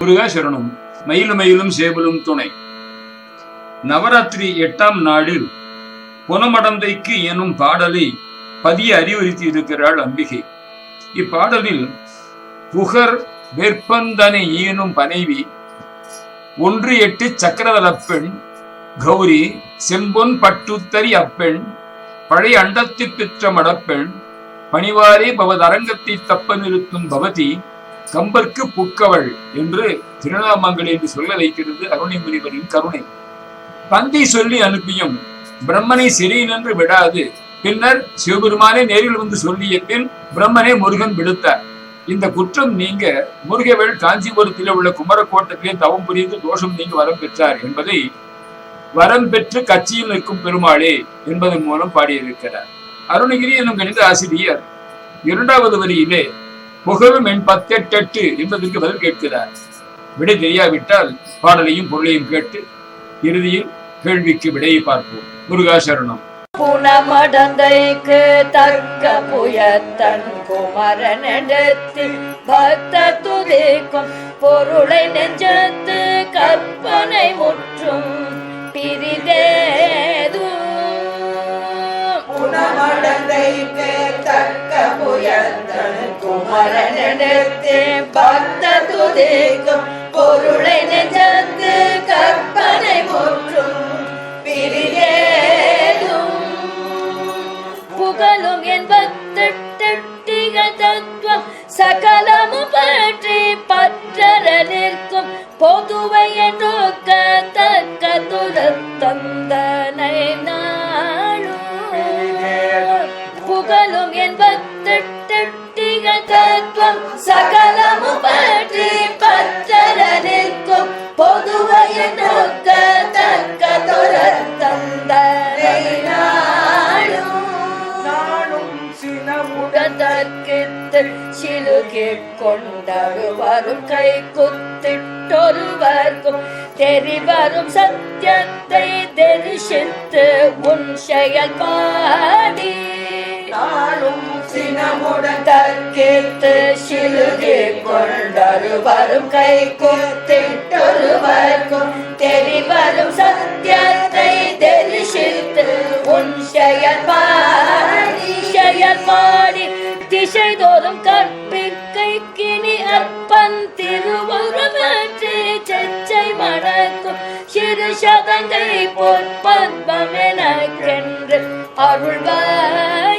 முருகா சரணம். மயிலும் மயிலும் சேவலும் துணை. நவராத்திரி எட்டாம் நாளில் புனமடந்தைக்கு எனும் பாடலை பதிய அறிவுறுத்தி இருக்கிறாள் அம்பிகை. இப்பாடலில் புகர் வெற்பந்தனை ஈனும் பனைவி ஒன்று எட்டு சக்கரவலப்பெண் கௌரி செம்பொன் பட்டுத்தரி அப்பெண் பழைய அண்டத்து பெற்ற மடப்பெண் பணிவாரே பவதரங்கத்தை தப்ப நிறுத்தும் பவதி கம்பர்க்கு புக்கவள் என்று திருநாமங்கள் என்று சொல்ல வைக்கிறது அருணை முனிவரின் கருணை. தந்தை சொல்லி அனுப்பியும் பிரம்மனை சிறையினன்று விடாது. பின்னர் சிவபெருமானே நேரில் வந்து சொல்லிய பின் பிரம்மனை முருகன் விடுத்தார். இந்த குற்றம் நீங்க முருகவேள் காஞ்சிபுரத்தில் உள்ள குமரக்கோட்டத்திலே தவம் புரிந்து தோஷம் நீங்க வரம் பெற்றார் என்பதை வரம் பெற்று கட்சியில் நிற்கும் பெருமாளே என்பதன் மூலம் பாடியிருக்கிறார். அருணகிரி என்னும் கணித ஆசிரியர் இரண்டாவது வரியிலே புகழும் என் பத்தெட்டெட்டு என்பதற்கு பதில் கேட்கிறார். விடை தெரியாவிட்டால் பாடலையும் பொருளையும் கேட்டு இறுதியில் கேள்விக்கு விடையை பார்ப்போம். முருகாசரணம் புனமடந்தைக்கு தக்க புயத்தன் குமரனிடத்தில் பக்த துதிக்கும் பொருளை நெஞ்சத்து கற்பனை முற்றும் பிரிதே. புயத்தன் குமரனிடத்தில் பக்த துதிக்கும் பொருளை நெஞ்சந்து கற்பனை முற்றும் பிரிதேதும் புகழும் என் என்பத்திகள் தத்துவம் சகலமும் பற்றி பற்றர நிற்கும். பொதுவை நோக்க தக்க துரத்தந்தனை தத்துவம் சகலமும் பற்றி பற்றற நிற்கும். பொதுவை நோக்க தக்க துரத்தந்தனை நாளும் நானும் சினமுடன் உடதற்கித்து சிலுகிக் கொண்டரு வரும் கை குத்திட்டொருவர்க்கும் தெரிவரும் சத்தியத்தை தரிசித்து உன் செயல் பாடி நானும் சினமுடன் தற்கித்து சிலுகிக் கொண்டரு வரும் கை குத்திட்டொருவர்க்கும் தெரிவரும் சத்தியத்தை தெரிசித்து உன் செயல் பாடி செயல் பாடி திசை தோறும் கற்பிக்கை கிணி அப்பன் திருவுருவற்றி செச்சை மணக்கும் சிறு சதங்கை பொற்பத்மெனக்கென்று கென்று அருள்வார்.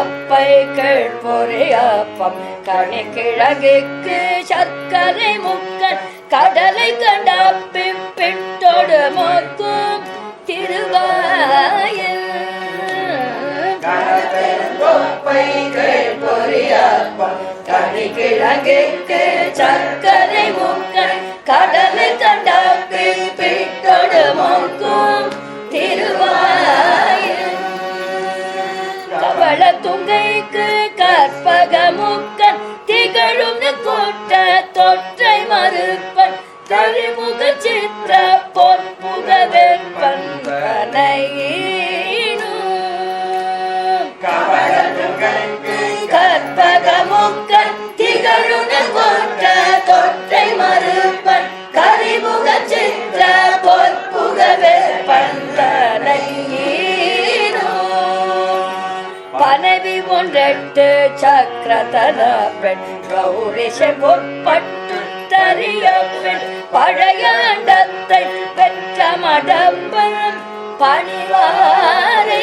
அப்பை தொப்பை கேழ்பொறியப்பம் கனி கிழகுக்கு சர்க்கரை முக்கன் கடலை கண்ட பிப்பிட்டொடு மொக்கும் திருவாயில். தொப்பை கேழ்பொறியப்பம் கனி கிழகுக்கு சர்க்கரை முக்கன் கடலை கண்ட பிப்பிட்டொடு மொக்கும் பல துங்கைக்கு கற்பக முக்கன் திகழும் கோட்ட தொற்றை மறுப்பன் தரிமுக சித்திர பொற்புக வெப்பன் ஒன்றெட்டு சக்கரதன பெண் கௌரிஷ பொற்பட்டு தரிய பெண் பழைய அண்டத்தை பெற்ற மடம்பன் பணிவாரே.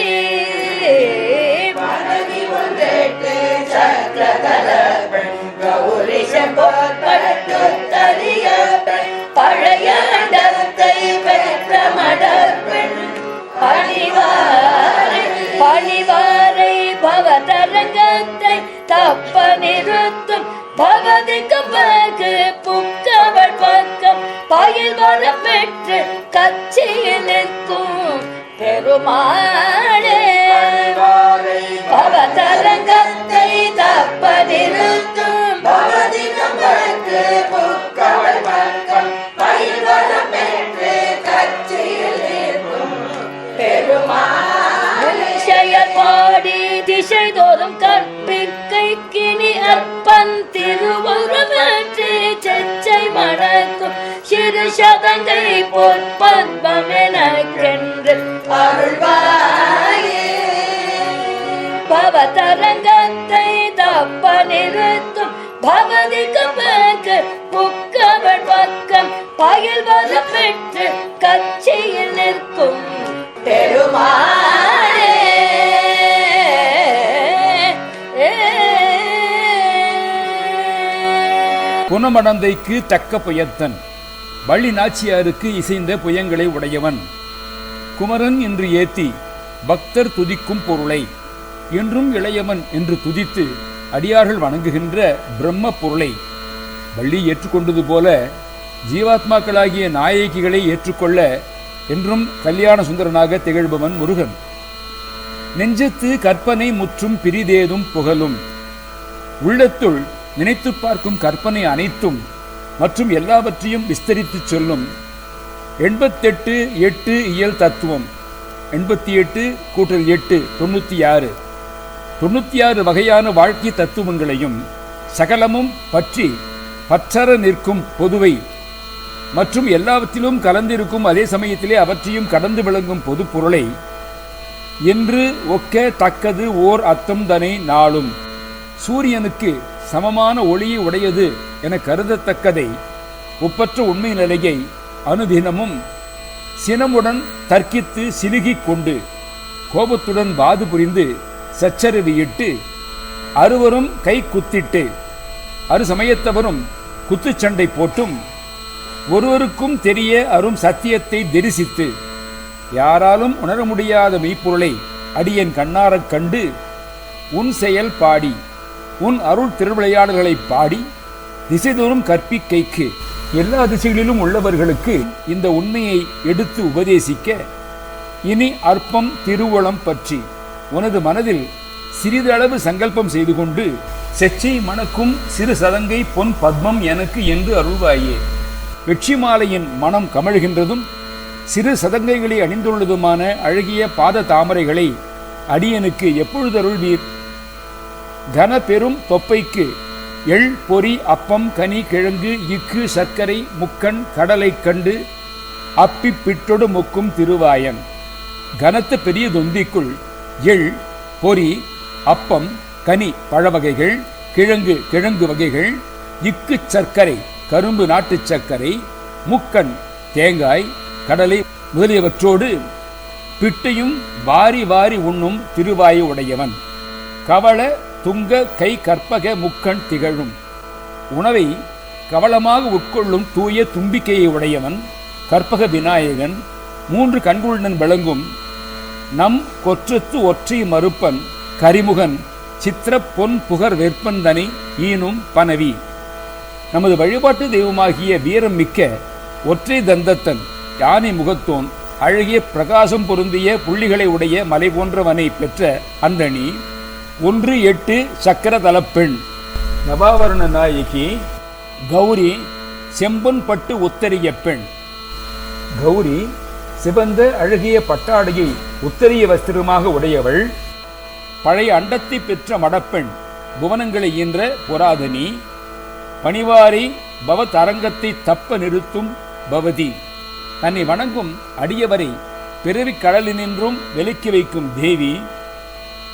பனவி ஒன்றெட்டு பெண் பொற்பட்டு தரிய பெண் பணிவாரை. பணிவாரை. பவதரங்கத்தை தப்ப நிறுத்தும் பகதிக்கு பிறகு புக்கவள் பக்கம் பயில் வர பெற்று கட்சியில் நிற்கும் பெருமாளே. பவதரங்கத்தை தப்ப நிறுத்தும் பவ புக்கவள் பக்கம் பெற்று கட்சியில் நிற்கும் செயற்பாடி திசை திரு சிறு சதங்கை பொற்பத்மெனக்கென்று அருள்வாயே. பவதரங்கத்தை தப்ப நிறுத்தும் பவதி கமக்கு புக்கவள் பக்கம் பயில் வரம் பெற்று கட்சியில் நிற்கும் பெருமாளே. குணமடந்தைக்கு தக்க புயத்தன். வள்ளி நாச்சியாருக்கு இசைந்த புயங்களை உடையவன். குமரன் என்று ஏத்தி பக்தர் துதிக்கும் பொருளை என்றும் இளையவன் என்று துதித்து அடியார்கள் வணங்குகின்ற பிரம்ம பொருளை வள்ளி ஏற்றுக்கொண்டது போல ஜீவாத்மாக்களாகிய நாயகிகளை ஏற்றுக்கொள்ள என்றும் கல்யாண சுந்தரனாக திகழ்பவன் முருகன். நெஞ்சத்து கற்பனை முற்றும் பிரிதேதும் புகழும் உள்ளத்துள் நினைத்து பார்க்கும் கற்பனை அனைத்தும் மற்றும் எல்லாவற்றையும் விஸ்தரித்துச் சொல்லும். எண்பத்தெட்டு எட்டு இயல் தத்துவம். எண்பத்தி எட்டு கூட்டல் எட்டு தொண்ணூற்றி ஆறு தொண்ணூற்றி ஆறு வகையான வாழ்க்கை தத்துவங்களையும் சகலமும் பற்றி பற்றற நிற்கும் பொதுவை மற்றும் எல்லாவற்றிலும் கலந்திருக்கும் அதே சமயத்திலே அவற்றையும் கடந்து விளங்கும் பொது பொருளை என்று ஒக்க தக்கது ஓர் அத்தம் தனை நாளும். சூரியனுக்கு சமமான ஒளியை உடையது என கருதத்தக்கதை. ஒப்பற்ற உண்மை நிலையை அனுதினமும் சினமுடன் தர்க்கித்து சிலுகிக் கொண்டு கோபத்துடன் வாது புரிந்து சச்சரவியிட்டு அறுவரும் கை குத்திட்டு அரு சமயத்தவரும் குத்துச்சண்டை போட்டும் ஒருவருக்கும் தெரிய அரும் சத்தியத்தை தரிசித்து யாராலும் உணர முடியாத மெய்ப்பொருளை அடியன் கண்ணாரக் கண்டு உன் செயல் பாடி. உன் அருள் திருவிளையாடல்களை பாடி திசைதோறும் கற்பிக்கைக்கு எல்லா திசைகளிலும் உள்ளவர்களுக்கு இந்த உண்மையை எடுத்து உபதேசிக்க இனி அற்பம் திருவளம் பற்றி உனது மனதில் சிறிதளவு சங்கல்பம் செய்து கொண்டு செச்சை மணக்கும் சிறு சதங்கை பொன் பத்மம் எனக்கு என்று அருள்வாயே. வெற்றி மாலையின் மனம் கமழ்கின்றதும் சிறு சதங்கைகளை அணிந்துள்ளதுமான அழகிய பாத தாமரைகளை அடியனுக்கு எப்பொழுது அருள்வீர்? கன பெரும் தொப்பைக்கு எள் பொறி அப்பம் கனி கிழங்கு இக்கு சர்க்கரை முக்கண் கடலை கண்டு அப்பி பிட்டொடு முக்கும் திருவாயன். கனத்த பெரிய தொந்திக்குள் எள் பொறி அப்பம் கனி பழ வகைகள் கிழங்கு கிழங்கு வகைகள் இக்கு சர்க்கரை கரும்பு நாட்டுச் சர்க்கரை முக்கண் தேங்காய் கடலை முதலியவற்றோடு பிட்டையும் வாரி வாரி உண்ணும் திருவாயு உடையவன். கவள துங்க கை கற்பக முக்கண் திகழும். உணவை கவலமாக உட்கொள்ளும் தூய தும்பிக்கையை உடையவன் கற்பக விநாயகன் மூன்று கண்களுடன் விளங்கும் நம் கொற்றத்து ஒற்றை மறுப்பன் கரிமுகன் சித்திர பொன் புகர் வெற்பந்தனை ஈனும் பனவி. நமது வழிபாட்டு தெய்வமாகிய வீரம் மிக்க ஒற்றை தந்தத்தன் யானை முகத்தோன் அழகிய பிரகாசம் பொருந்திய புள்ளிகளை உடைய மலை போன்றவனை பெற்ற அந்தணி ஒன்று எட்டு சக்கர தலப்பெண் நபாவரண நாயகி கௌரி செம்பன் பட்டு உத்தரிய பெண். கௌரி சிவந்த அழகிய பட்டாடையை உத்தரிய வஸ்திரமாக உடையவள். பழைய அண்டத்தை பெற்ற மடப்பெண். புவனங்களை ஈன்ற புராதனி. பணிவாரி பவ தரங்கத்தை தப்ப நிறுத்தும் பவதி. தன்னை வணங்கும் அடியவரை பிறவிக் கடலினின்றும் விலக்கி வைக்கும் தேவி.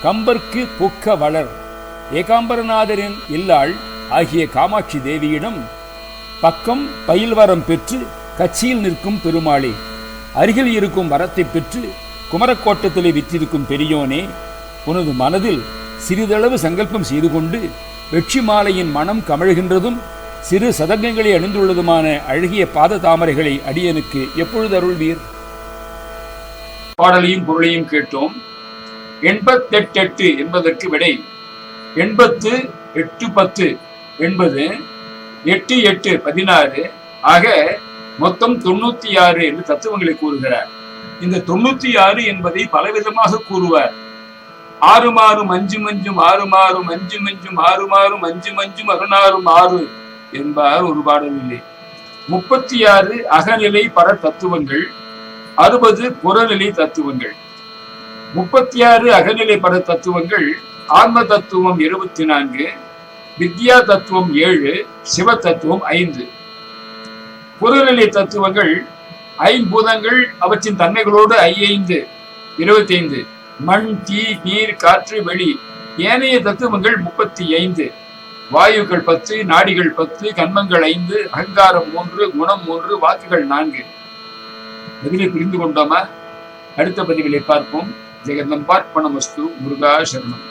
கம்பர்க்கு புக்க வளர். ஏகாம்பரநாதரின் இல்லாள் ஆகிய காமாட்சி தேவியிடம் பக்கம் பயில்வரம் பெற்று கட்சியில் நிற்கும் பெருமாளே அருகில் இருக்கும் வரத்தை பெற்று குமரக்கோட்டத்திலே விற்றிருக்கும் பெரியோனே உனது மனதில் சிறிதளவு சங்கல்பம் செய்து கொண்டு வெற்றி மாலையின் மனம் கமழ்கின்றதும் சிறு சதங்கங்களை அணிந்துள்ளதுமான அழகிய பாத தாமரைகளை அடியனுக்கு எப்பொழுது அருள்வீர்? பாடலையும் பொருளையும் கேட்டோம். எண்பத்தெட்டு என்பதற்கு விடை. எண்பத்து எட்டு பத்து என்பது எட்டு எட்டு பதினாறு ஆக மொத்தம் தொண்ணூத்தி ஆறு என்று தத்துவங்களை கூறுகிறார். இந்த தொண்ணூத்தி ஆறு என்பதை பலவிதமாக கூறுவார். ஆறு மாறும் அஞ்சு மஞ்சும் ஆறு மாறும் அஞ்சு மஞ்சும் ஆறு மாறும் அஞ்சு மஞ்சும் அருணாறும் ஆறு என்பார் ஒரு இல்லை முப்பத்தி ஆறு அகநிலை பர தத்துவங்கள் அறுபது புறநிலை தத்துவங்கள். முப்பத்தி ஆறு அகநிலை பர தத்துவங்கள் ஆன்ம தத்துவம் இருபத்தி நான்கு வித்யா தத்துவம் ஏழு சிவ தத்துவம் ஐந்து. புறநிலை தத்துவங்கள் ஐம்பூதங்கள் அவற்றின் தன்மைகளோடு ஐந்து இருபத்தி ஐந்து மண் தீ நீர் காற்று வெளி ஏனைய தத்துவங்கள் முப்பத்தி ஐந்து. வாயுக்கள் பத்து நாடிகள் பத்து கண்மங்கள் ஐந்து அகங்காரம் மூன்று குணம் மூன்று வாக்குகள் நான்கு. பதிலை புரிந்து கொண்டோமா? அடுத்த பதிவிலை பார்ப்போம். ஜெகதம் பார்ப்பணமஸ்து முருகா சரணம்